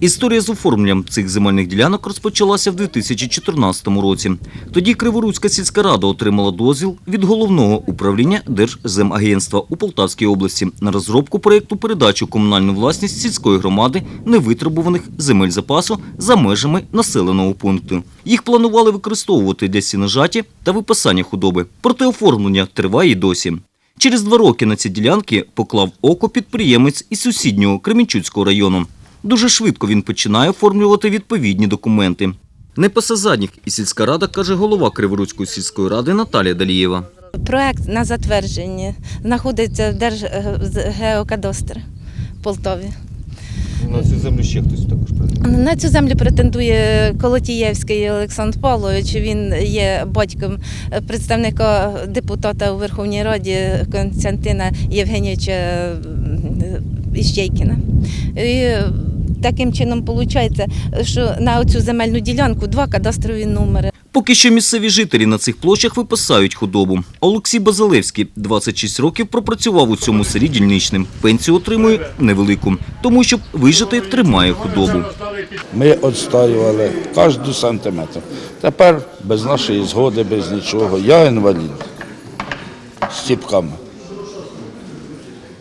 Історія з оформленням цих земельних ділянок розпочалася в 2014 році. Тоді Криворуцька сільська рада отримала дозвіл від головного управління Держземагентства у Полтавській області на розробку проєкту передачі комунальну власність сільської громади невитребуваних земель запасу за межами населеного пункту. Їх планували використовувати для сіножаті та випасання худоби. Проте оформлення триває й досі. Через два роки на ці ділянки поклав око підприємець із сусіднього Кременчуцького району. Дуже швидко він починає оформлювати відповідні документи. Не пасе задніх і сільська рада, каже голова Криворуцької сільської ради Наталія Далієва. Проект на затвердженні знаходиться в Держгеокадастр в Полтаві. На цю землю ще хтось також претендує. На цю землю претендує Колотієвський Олександр Павлович. Він є батьком представника депутата у Верховній Раді Константина Євгенійовича Іщейкіна. І таким чином виходить, що на цю земельну ділянку два кадастрові номери. Поки що місцеві жителі на цих площах випасають худобу. Олексій Базилевський 26 років пропрацював у цьому селі дільничним. Пенсію отримує невелику, тому щоб вижити тримає худобу. Ми відстоювали кожен сантиметр. Тепер без нашої згоди, без нічого. Я інвалід з ціпками.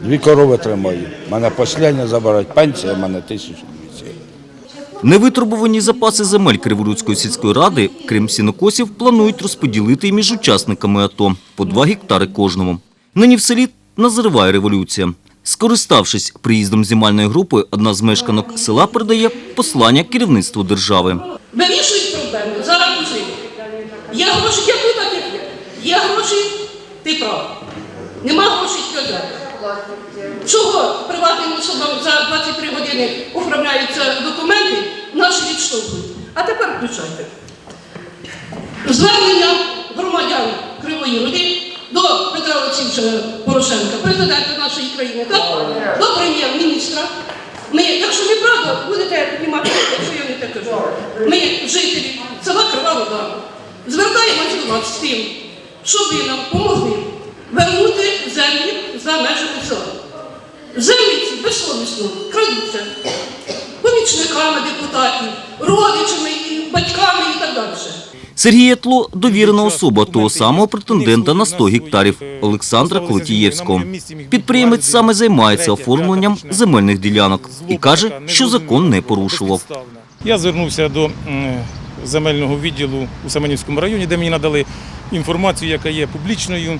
Дві корови тримаю. Мене послання забирають пенсія, в мене тисячу двісті. Невитребувані запаси земель Криворуцької сільської ради, крім сінокосів, планують розподілити і між учасниками АТО по 2 гектари кожному. Нині в селі назриває революція. Скориставшись приїздом знімальної групи, одна з мешканок села передає послання керівництву держави. Вирішують проблеми зараз жити. Є гроші, як тут, так є. Є гроші, ти прав. Нема грошей сказати. Чого приватним особам за 23 години оформляються документи, наші відштовхують. А тепер включайте. Звернення громадян Кривої Роди до Петра Олексійовича Порошенка, президента нашої країни, так? до прем'єр-міністра. Ми, якщо неправда, будете піднімати, якщо я не те кажу. Ми, жителі села Крива Вода, звертаємося до вас з тим, щоб ви нам допомогли вернути землі за межами села. Землі ці безсовісно крадуться помічниками депутатів, родичами, батьками і так далі. Сергій Тло – довірена особа того самого претендента на 100 гектарів Олександра Колотієвського. Підприємець саме займається оформленням земельних ділянок і каже, що закон не порушував. Я звернувся до земельного відділу у Семенівському районі, де мені надали інформацію, яка є публічною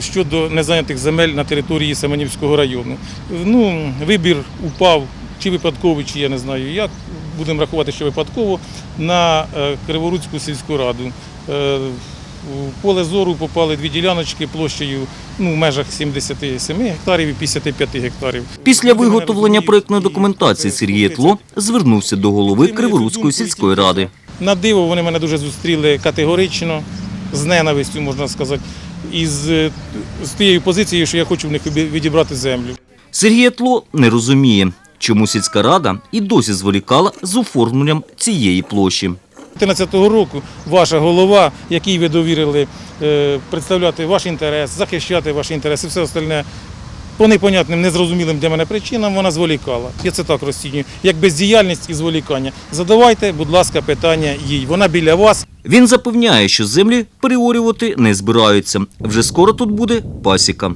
щодо незайнятих земель на території Семенівського району. Ну, вибір упав чи випадково, чи я не знаю як. Будемо рахувати, що випадково на е, Криворуцьку сільську раду. Е, В поле зору попали дві діляночки площею ну, в межах 77 гектарів і 55 гектарів. Після виготовлення проєктної документації Сергій Тло звернувся до голови Криворуцької сільської ради. На диво вони мене дуже зустріли категорично, з ненавистю, можна сказати, і з, з тією позицією, що я хочу в них відібрати землю. Сергій Тло не розуміє, чому сільська рада і досі зволікала з оформленням цієї площі. 2014 року ваша голова, якій ви довірили е, представляти ваш інтерес, захищати ваші інтереси, все остальне. По непонятним, незрозумілим для мене причинам вона зволікала. Я це так розцінюю, як бездіяльність і зволікання. Задавайте, будь ласка, питання їй. Вона біля вас. Він запевняє, що землі переорювати не збираються. Вже скоро тут буде пасіка.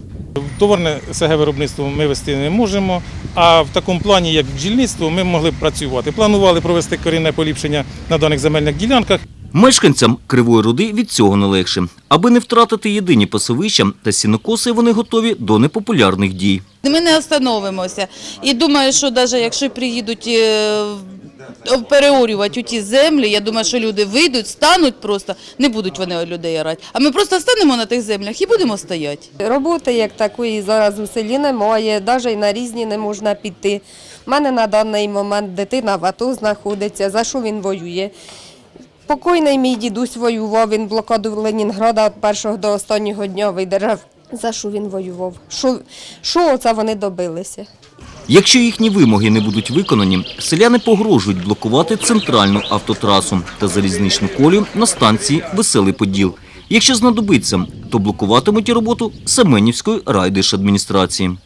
Товарне СГ виробництво ми вести не можемо, а в такому плані, як бджільництво, ми могли б працювати. Планували провести корінне поліпшення на даних земельних ділянках. Мешканцям Кривої Руди від цього не легше. Аби не втратити єдині пасовища та сінокоси, вони готові до непопулярних дій. Ми не остановимося. І думаю, що навіть якщо приїдуть е, переорювати ті землі, я думаю, що люди вийдуть, стануть просто, не будуть вони людей орати. А ми просто станемо на тих землях і будемо стояти. Роботи як такої зараз у селі немає, навіть на різні не можна піти. У мене на даний момент дитина в АТО знаходиться, за що він воює. Покойний мій дідусь воював, він блокаду Ленінграда від першого до останнього дня видержав. За що він воював? Що, що оце вони добилися? Якщо їхні вимоги не будуть виконані, селяни погрожують блокувати центральну автотрасу та залізничну колію на станції Веселий Поділ. Якщо знадобиться, то блокуватимуть роботу Семенівської райдержадміністрації.